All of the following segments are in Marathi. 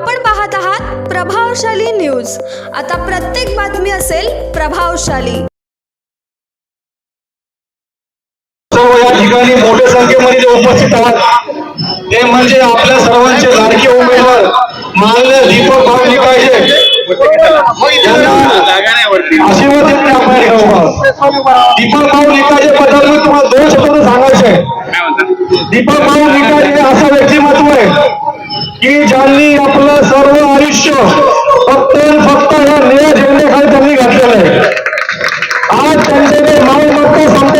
आपण पाहत आहात प्रभावशाली न्यूज. आता प्रत्येक बातमी असेल प्रभावशाली. सर्व या ठिकाणी मोठ्या संख्येमध्ये जे उपस्थित आहात ते म्हणजे आपल्या सर्वांचे लाडके उमेदवार माननीय दीपक भाऊ पाहिजे आशीर्वाद देत आपण दीपक भाऊ निकाजे बद्दल मी तुम्हाला दोन शब्द सांगायचे दीपक भाऊ निकाजे असं व्यक्तिमत्व आहे. की ज्यांनी आपलं सर्व आयुष्य फक्त फक्त या निळ्या झेंड्याखाली त्यांनी घातलेलं आहे. आज त्यांच्याकडे मालमत्ता संपत्ती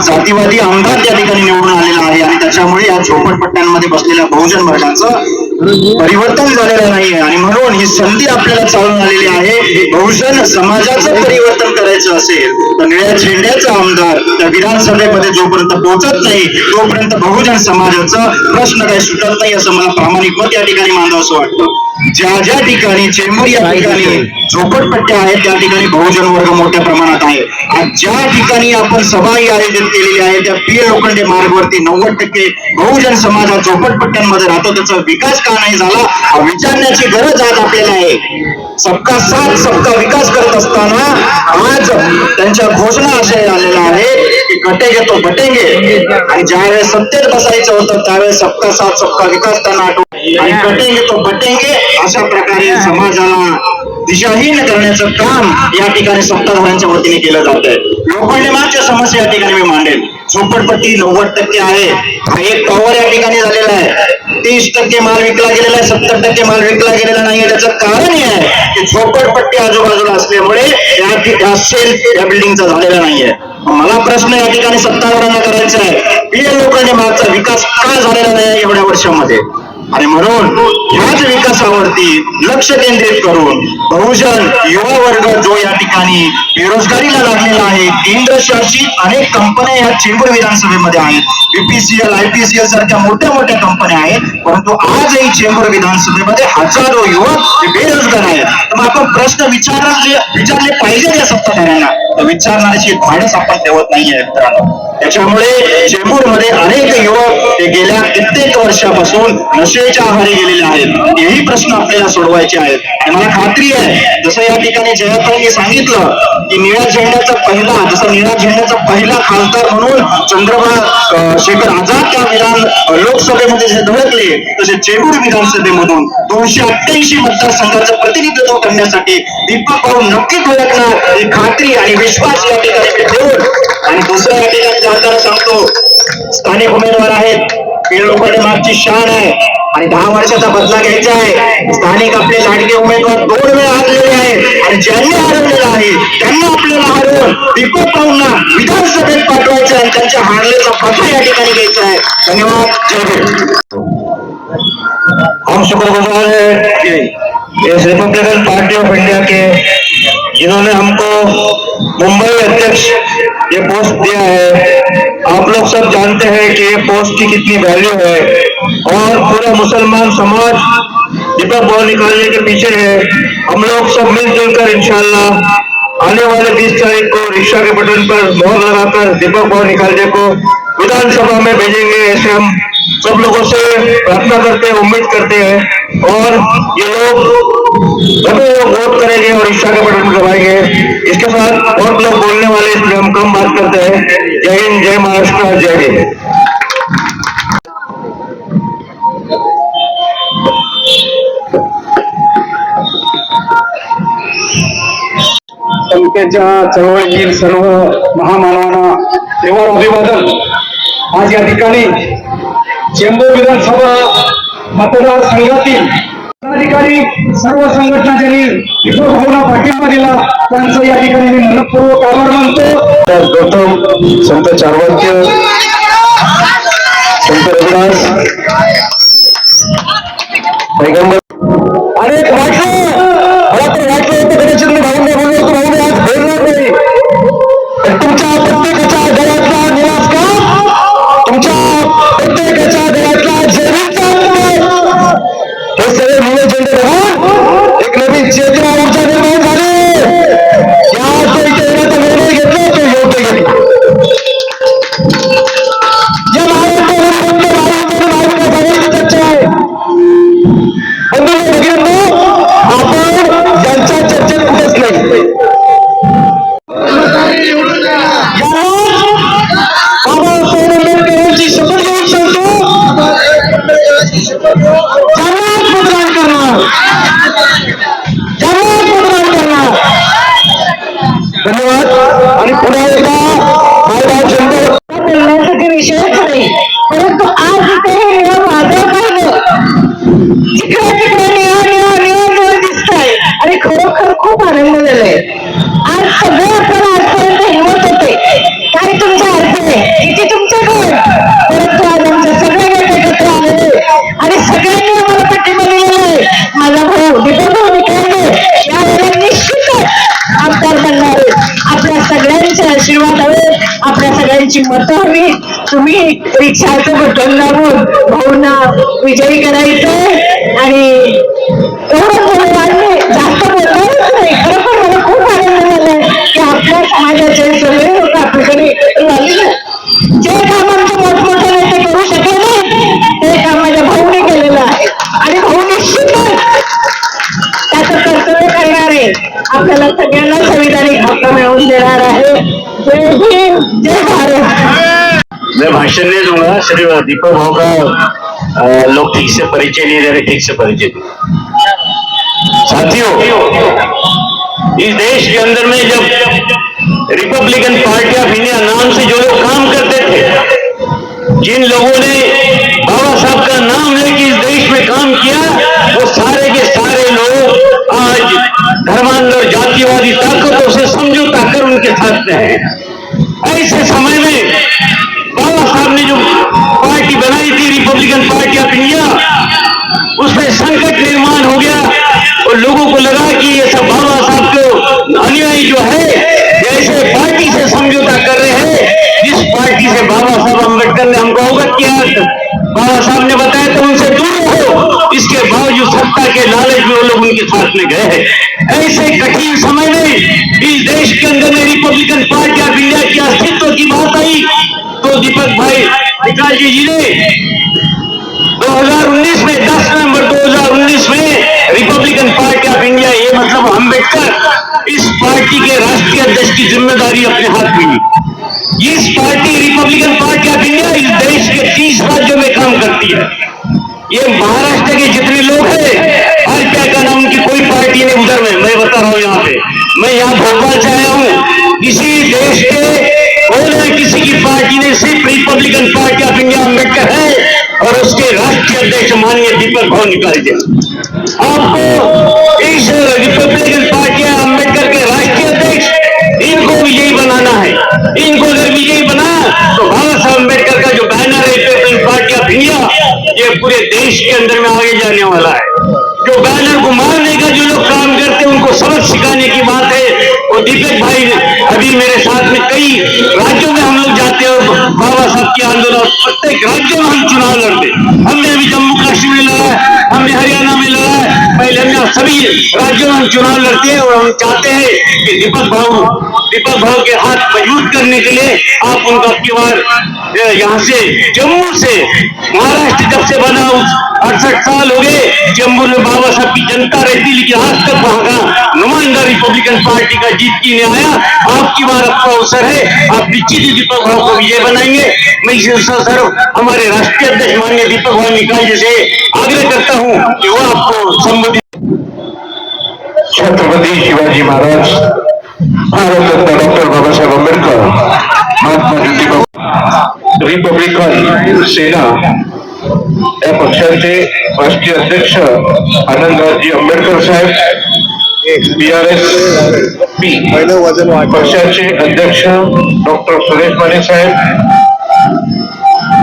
जातीवादी आमदार त्या ठिकाणी निवडून आलेला आहे आणि त्याच्यामुळे या झोपडपट्ट्यांमध्ये बसलेल्या बहुजन वर्गाचं परिवर्तन झालेलं नाहीये. आणि म्हणून ही संधी आपल्याला चालून आलेली आहे. बहुजन समाजाचं परिवर्तन करायचं असेल तर निळ्या झेंड्याचा आमदार त्या विधानसभेमध्ये जोपर्यंत पोहोचत नाही तोपर्यंत बहुजन समाजाचा प्रश्न काही सुटत नाही असं मला प्रामाणिक मत या ठिकाणी मानलं असं वाटतं. ज्या ज्या ठिकाणी चेंबूर या ठिकाणी झोपडपट्ट्या आहेत त्या ठिकाणी बहुजन वर्ग मोठ्या प्रमाणात आहे. आज ज्या ठिकाणी आपण सभाही आयोजित केलेली आहे त्या पी लोखंडे मार्गवरती नव्वद टक्के बहुजन समाज हा झोपडपट्ट्यांमध्ये राहतो. त्याचा विकास का नाही झाला विचारण्याची गरज आज आपल्याला आहे. सबका साथ सबका विकास करत असताना आज त्यांच्या घोषणा अशा आलेल्या आहे की कटेगे तो बटेंगे. आणि ज्यावेळेस सत्तेत बसायचं होतं त्यावेळेस सबका साथ सबका विकास त्यांना आठवत. आणि कटेंगे तो बटेंगे अशा प्रकारे समाजाला दिशाहीन करण्याचं काम या ठिकाणी सत्ताधाऱ्यांच्या वतीने केलं जात आहे. लोखंडे मागच्या समस्या या ठिकाणी मी मांडेल. झोपडपट्टी नव्वद टक्के आहे. एक टॉवर या ठिकाणी झालेला आहे. तीस टक्के माल विकला गेलेला आहे सत्तर टक्के माल विकला गेलेला नाहीये त्याचं कारण हे आहे की झोपडपट्टी आजूबाजूला असल्यामुळे या सेल या बिल्डिंगचा झालेला नाहीये. मला प्रश्न या ठिकाणी सत्ताधाऱ्यांना करायचा आहे. पीएल लोकांनी मागचा विकास का झालेला नाही एवढ्या वर्षामध्ये? आणि म्हणून याच विकासावरती लक्ष केंद्रित करून बहुजन युवा वर्ग जो या ठिकाणी बेरोजगारीला लागलेला आहे केंद्रशासित अनेक कंपन्या या चेंबूर विधानसभेमध्ये आहेत. बीपीसीएल आयपीसीएल सारख्या मोठ्या मोठ्या कंपन्या आहेत. परंतु आजही चेंबूर विधानसभेमध्ये हजारो युवक बेरोजगार आहेत. तर मग आपण प्रश्न विचारले विचारले पाहिजे या सत्ताधाऱ्यांना. विचारण्याची धाडस आपण ठेवत नाहीये मित्रांनो. त्याच्यामुळे चेंबूरमध्ये अनेक युवक हे गेल्या कित्येक वर्षापासून नशेच्या आहारी गेलेले आहेत. हेही प्रश्न आपल्याला सोडवायचे आहेत. आणि मला खात्री आहे जसं या ठिकाणी जयताईंनी सांगितलं की निळ्या झेंड्याचा पहिला जसं निळ्या झेंड्याचा पहिला खासदार म्हणून चंद्रबा शेखर आझाद त्या विधान लोकसभेमध्ये जे धडकले तसे चेंबूर विधानसभेमधून दोनशे अठ्ठ्याऐंशी मतदारसंघाचं प्रतिनिधित्व करण्यासाठी दीपक भाऊ नक्की धडकणार ही खात्री आणि विश्वास या ठिकाणी ठेवून आणि दुसऱ्या या ठिकाणी जाताना सांगतो स्थानिक उमेदवार आहेत. लोकांनी मागची शान आहे. आणि दहा वर्षाचा बदला घ्यायचा आहे. स्थानिक आपले लाडके उमेदवार दोन वेळा हरलेले आहेत. आणि ज्यांनी हरवलेलं आहे त्यांना आपल्याला हरवून दीपक भाऊंना विधानसभेत पाठवायचं आणि त्यांच्या हारलेचा बदला या ठिकाणी घ्यायचा आहे. धन्यवाद. हम शुक्रगुजार हैं। इस रिपब्लिकन पार्टी ऑफ इंडिया के जिन्होंने हमको मुंबई अध्यक्ष ये पोस्ट दिया है। आप लोग सब जानते हैं कि ये पोस्ट की कितनी वैल्यू है और पूरा मुसलमान समाज दीपक बॉल निकालने के पीछे है। हम लोग सब मिलजुल कर इंशाल्लाह आने वाले 20 तारीख को रिक्शा के बटन पर मोहर लगाकर दीपक बॉल निकालने को विधानसभा में भेजेंगे, ऐसे हम सब लोगों से प्रार्थना करते हैं, उम्मीद करते हैं। और ये लोग सभी लोग वोट करेंगे और इच्छा के बटन दबाएँगे। इसके साथ बहुत लोग बोलने वाले इसलिए हम कम बात करते हैं। जय हिंद, जय महाराष्ट्र, जय हिंद। संख्येच्या चळवळीतील सर्व महामानवांना तेव्हा अभिवादन। आज या ठिकाणी चेंबूर विधानसभा मतदारसंघातील पदाधिकारी सर्व संघटना ज्यांनी दीपक भाऊला पाठिंबा दिला. त्यांचं या ठिकाणी मी मनपूर्वक आभार मानतो. गौतम संत चारवाक्य संत रघुनाथ पैगंबर. अनेक वाटलं मला तर वाटलं होतं कदाचित मी भाऊंना बोललो होतो भाऊने आज बोलणार नाही. तुमच्या प्रत्येक प्रत्येकाच्या घरातला जैविकचा हे सगळे मुलं झेंडे बघा. एक नवीन चेतना ऊर्जा निर्माण आपल्या सगळ्यांची मतं हवी. तुम्ही रिक्षाचं बटन लावून भाऊना विजयी करायचंय आणि जास्त बोलायचं नाही? खरं पण मला खूप आनंद झालाय की आपल्या समाजाचे सगळे लोक आपल्याकडे एकत्र झालेले जे काम आमचे मोठमोठे नेते करू शकले ते काम माझ्या भाऊने केलेलं आहे. आणि भाऊ निश्चितच त्याचं कर्तव्य करणार आहे. आपल्याला सगळ्यांना संविधानिक हक्क मिळवून देणार आहे. जय भीम जय भारत. मैं भाषण नहीं दूँगा, सिर्फ़ दीपक भाव का लोग ठीक से परिचय नहीं दे रहे, ठीक से परिचय साथियों, इस देश के अंदर में जब रिपब्लिकन पार्टी ऑफ़ इंडिया नाम से जो लोग काम करते थे, जिन लोगों ने बाबा साहब का नाम लेके इस देश में काम किया जिस से बाबा साहब अंबेडकर ने हमको अवगत किया बाबा साहब ने बताया तो उनसे दूर हो। इसके बावजूद सत्ता के लालच में वो लोग उनके साथ में गए हैं। ऐसे कठिन समय में इस देश के अंदर में रिपब्लिकन पार्टी ऑफ़ इंडिया के अस्तित्व की बात आई तो दीपक भाई विकास जी जी ने 2019 में 10 नवंबर 2019 में रिपब्लिकन पार्टी ऑफ़ इंडिया ये मतलब अंबेडकर, इस पार्टी के राष्ट्रीय अध्यक्ष की ज़िम्मेदारी अपने हाथ में ली। इस party republican party of India इस देश के तीस राज्यों में काम करती है, ये महाराष्ट्र के जितने लोग हैं, हर क्या का नाम की कोई पार्टी नहीं उधर में, मैं बता रहा हूँ यहाँ पे। मैं यहाँ भोपाल से आया हूँ, किसी देश के कोई न किसी की पार्टी ने सिर्फ़ republican party of India Ambedkar है और उसके राष्ट्रीय अध्यक्ष माननीय दीपक भाव निकाल दिया आपको दीपक भाई अभी मेरे साथ में कई राज्यों में हम लोग जाते हैं बाबा साहब के आंदोलन और प्रत्येक राज्य में हम चुनाव लड़ते हमने अभी जम्मू कश्मीर में लड़ा है, हमने हरियाणा में लड़ा है, पहले हमने सभी राज्यों में हम चुनाव लड़ते हैं और हम चाहते हैं कि दीपक भाव दीपक भाव के हाथ मज़बूत करने के लिए आप उनका किवार यहाँ से, जम्मू से, महाराष्ट्र जब से बना अड़सठ साल हो गए, जम्मू में बाबा साहब की जनता रहती, लेकिन आज तक वहाँ का नुमाइंदा रिपब्लिकन पार्टी का जीत की नहीं आया। आपकी बार आपका अवसर है, आप निश्चित ही दीपक भाव को विजय बनाएँगे। मैं इस अवसर पर हमारे राष्ट्रीय अध्यक्ष माननीय दीपक भाव निकाल से आग्रह करता हूँ कि वो आपको संबोधित छत्रपति शिवाजी महाराज भारतरत्न डॉक्टर बाबासाहेब आंबेडकर, महात्मा ज्योतिबा रिपब्लिकन सेना या पक्षाचे राष्ट्रीय अध्यक्ष Anandraoji Ambedkar Saheb B R S P पक्षाचे अध्यक्ष डॉक्टर सुरेश माने साहेब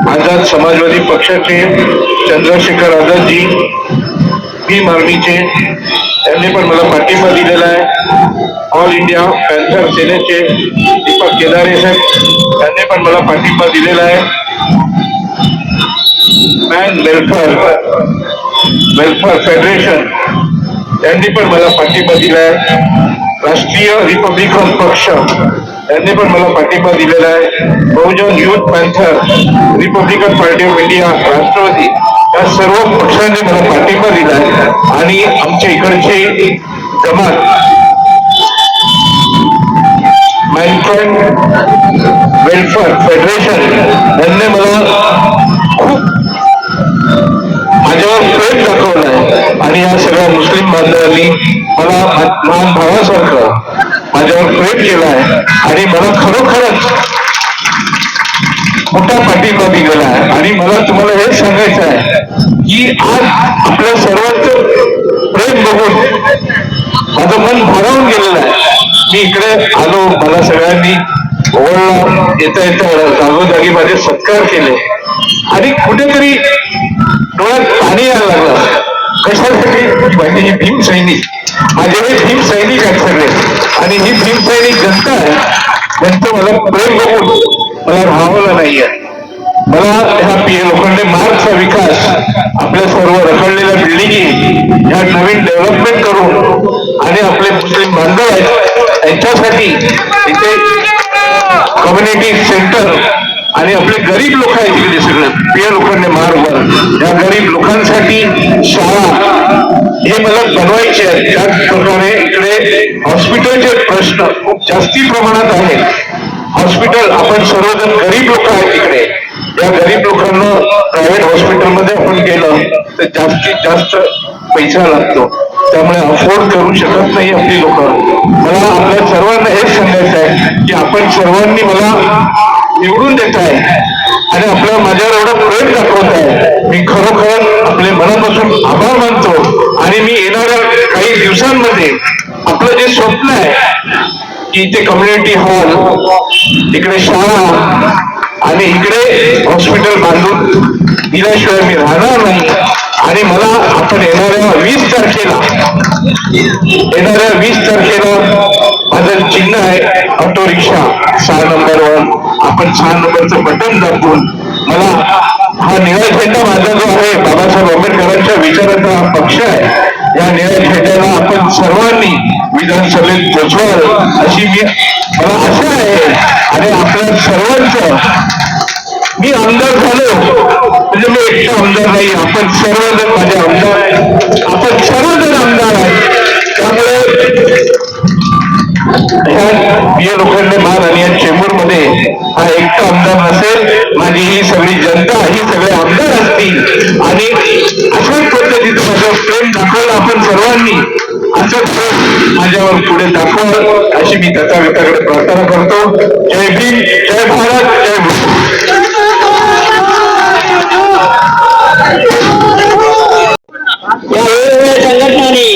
आझाद समाजवादी पक्षाचे चंद्रशेखर आझादजी भीम आर्मीचे त्यांनी पण मला पाठिंबा दिलेला आहे. ऑल इंडिया पॅन्थर सेनेचे दीपक केदारे साहेब त्यांनी पण मला पाठिंबा दिलेला आहे. मॅन वेलफेअर वेलफेअर फेडरेशन त्यांनी पण मला पाठिंबा दिला आहे. राष्ट्रीय रिपब्लिकन पक्ष त्यांनी पण मला पाठिंबा दिलेला आहे. Bahujan youth panther republican party of India Rashtrawadi या सर्व पक्षांनी मला पाठिंबा दिला आहे. आणि आमच्या इकडचे जमात मॅनकाइंड वेलफेअर फेडरेशन यांनी मला खूप माझ्यावर प्रेम दाखवलं आहे. आणि या सगळ्या मुस्लिम बांधवांनी मला लहान भावासारखं माझ्यावर प्रेम केलं आहे. आणि मला खरोखरच मोठा पाठिंबा दिलेला आहे. आणि मला तुम्हाला हे सांगायचं आहे की आज आपल्या सर्वांचं प्रेम बघून माझं मन भरावून गेलेलं आहे. मी इकडे आलो मला सगळ्यांनी ओळला येता येता जागोजागी माझे सत्कार केले. आणि कुठेतरी डोळ्यात पाणी यायला लागलं. कशासाठी? म्हणजे ही भीम सैनिक माझे हे भीम सैनिक आहेत सगळे. आणि ही भीम सैनिक जनता आहे त्यांचं मला प्रेम बघून मला राहावलं नाहीये. मला ह्या पी लोखंडे मार्गचा विकास आपल्या सर्व रखडलेल्या बिल्डिंगी ह्या नवीन डेव्हलपमेंट करून आणि आपले मुस्लिम बांधव आहेत यांच्यासाठी इथे कम्युनिटी सेंटर आणि आपले गरीब लोक आहेत इकडे सगळं पिया लोखंडे मार्गवर या गरीब लोकांसाठी शाळा हे मला बनवायचे आहेत त्याचप्रमाणे इकडे हॉस्पिटलचे प्रश्न खूप जास्ती प्रमाणात आहेत हॉस्पिटल आपण सर्वजण गरीब लोक आहेत तिकडे या गरीब लोकांना प्रायव्हेट हॉस्पिटलमध्ये आपण गेलं तर जास्तीत जास्त पैसा लागतो. त्यामुळे अफोर्ड करू शकत नाही आपली लोक. मला आपल्या सर्वांना हेच सांगायचं आहे की आपण सर्वांनी मला निवडून देत आहे आणि आपल्या माझ्यावर एवढं प्रेम दाखवत आहे. मी खरोखर आपले मनापासून आभार मानतो आणि मी येणाऱ्या काही दिवसांमध्ये आपलं जे स्वप्न आहे की इथे कम्युनिटी हॉल इकडे शाळा आणि इकडे हॉस्पिटल बांधून. दिल्याशिवाय मी राहणार नाही. आणि मला आपण येणाऱ्या वीस तारखेला येणाऱ्या वीस तारखेला माझं चिन्ह आहे ऑटो रिक्षा सहा नंबरवर आपण सहा नंबरचं बटन दाबून मला हा निळा झेंडा माझा जो आहे बाबासाहेब आंबेडकरांच्या विचाराचा हा पक्ष आहे. या निळ्या झेंड्याला आपण सर्वांनी विधानसभेत पोचवाल अशी मी मला आशा आहे. आणि आपल्या सर्वांचं मी आमदार झालो. म्हणजे मी एकटा आमदार नाही आपण सर्वजण माझे आमदार आहे. आपण सर्वजण आमदार आहे. त्यामुळे या लोखंडे महाल आणि या चेंबूरमध्ये हा एकटा आमदार नसेल माझी ही सगळी जनता ही सगळे आमदार असतील. आणि अशाच पद्धतीचं माझं प्रेम दाखवलं आपण सर्वांनी. असं प्रेम माझ्यावर पुढे दाखवावं अशी मी तथागताकडे प्रार्थना करतो. जय भीम जय भारत जय भीम संघटनांनी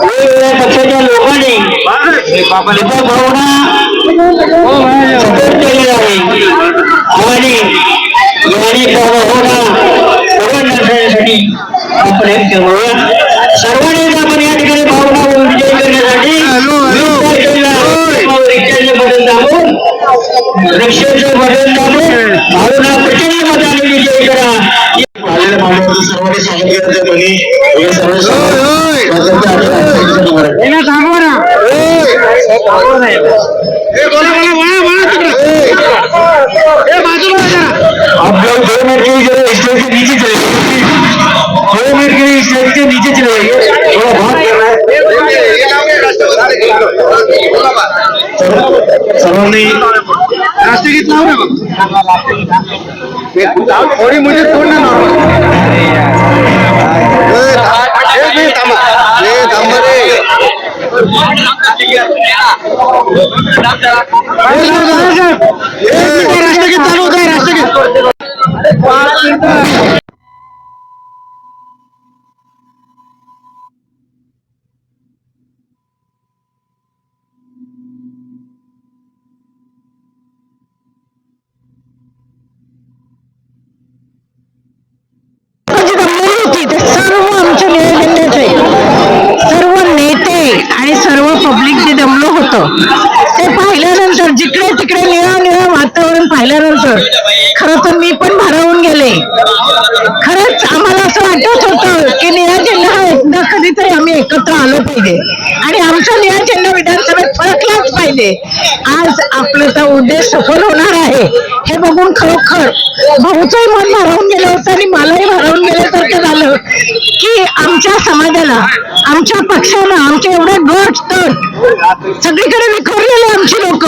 वेगवेगळ्या पक्षाच्या लोकांनी दीपक भाऊना सपोर्ट केलेला आहे आणि याने भाऊना पुढे नेण्यासाठी आपण एक ठरवूया रिक्षाचे बटन दाबून भावना प्रचंड मताने विजय करा आलेल्या मान्यवरांचं सर्वांनी स्वागत करायचं म्हणे हे सर्व आप लोग दो मिनट के लिए स्टेज के नीचे चले दो मिनट के लिए स्टेज के नीचे चले जाइए थोड़ा बात करना है सर्वांनी थोड़ी मुझे तोड़ना राष्ट्रगीत चालू होत आहे राष्ट्रगीत म्हणजे जमलेली होती ते सर्व आमच्या नियोजनाचे सर्व नेते आणि सर्व पब्लिक जे ते पाहिल्यानंतर जिकडे तिकडे निळा निळं वातावरण पाहिल्यानंतर खरं तर मी पण भारावून गेले. खरंच आम्हाला असं वाटत होतं की निळा झेंडा हा एकदा कधीतरी आम्ही एकत्र आलो पाहिजे. आणि आमचा निळा झेंडा विधानसभेत फरकलाच पाहिजे. आज आपलं तर उद्देश सफल होणार आहे. हे बघून खरोखर भाऊचंही मन भारावून गेलं होतं आणि मलाही भारावून गेल्यासारखं झालं की आमच्या समाजाला आमच्या पक्षाला आमचे एवढे गट तट सगळीकडे विखरलेले आमची लोक.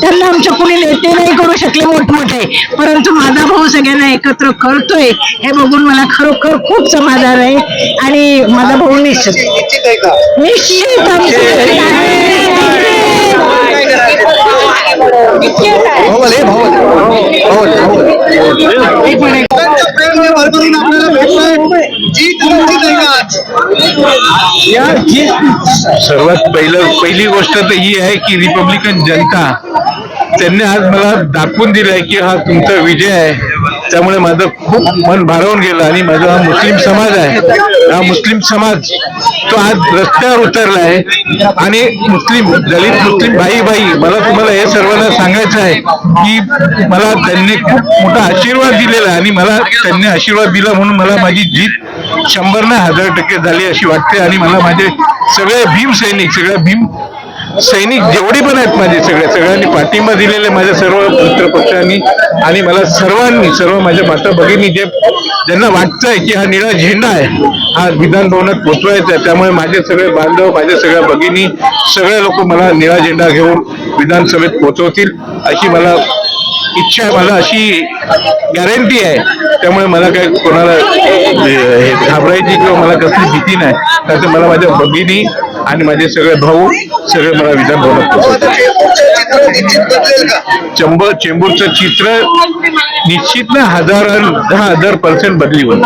त्यांना आमच्या कुणी नेते नाही करू शकले मोठमोठे. परंतु माझा भाऊ सगळ्यांना एकत्र करतोय हे बघून मला खरोखर खूप समाधान आहे आणि माझा भाऊ निश्चित. निश्चित सर्वात पहिलं पहिली गोष्ट तर ही आहे की रिपब्लिकन जनता त्यांनी आज मला दाखवून दिलंय की हा तुमचा विजय आहे. त्यामुळे माझं खूप मन भारावून गेलं आणि माझा हा मुस्लिम समाज आहे. मुस्लिम समाज तो आज रस्त्यावर उतरला आहे. आणि मुस्लिम दलित मुस्लिम भाई भाई मला तुम्हाला हे सर्वांना सांगायचं आहे की मला त्यांनी खूप मोठा आशीर्वाद दिलेला आहे आणि मला त्यांनी आशीर्वाद दिला म्हणून मला माझी जीत शंभर ना हजार टक्के झाली अशी वाटते आणि मला माझे सगळे भीम सैनिक सगळ्या भीम सैनिक जेवढे पण आहेत माझे सगळे सगळ्यांनी पाठिंबा दिलेले माझ्या सर्व मित्रपक्षांनी. आणि मला सर्वांनी सर्व माझ्या माता भगिनी जे ज्यांना वाटतंय की हा निळा झेंडा आहे हा विधान भवनात पोचवायचा आहे त्यामुळे माझे सगळे बांधव माझ्या सगळ्या भगिनी सगळे लोक मला निळा झेंडा घेऊन विधानसभेत पोचवतील अशी मला इच्छा आहे मला अशी गॅरंटी आहे. त्यामुळे मला काय कोणाला हे घाबरायची किंवा मला कसली भीती नाही. त्याचं मला माझ्या भगिनी आणि माझे सगळे भाऊ सगळे मला विधान भवनात चंबर चेंबूरचं चित्र निश्चित ना हजार दहा हजार पर्सेंट बदली होईल.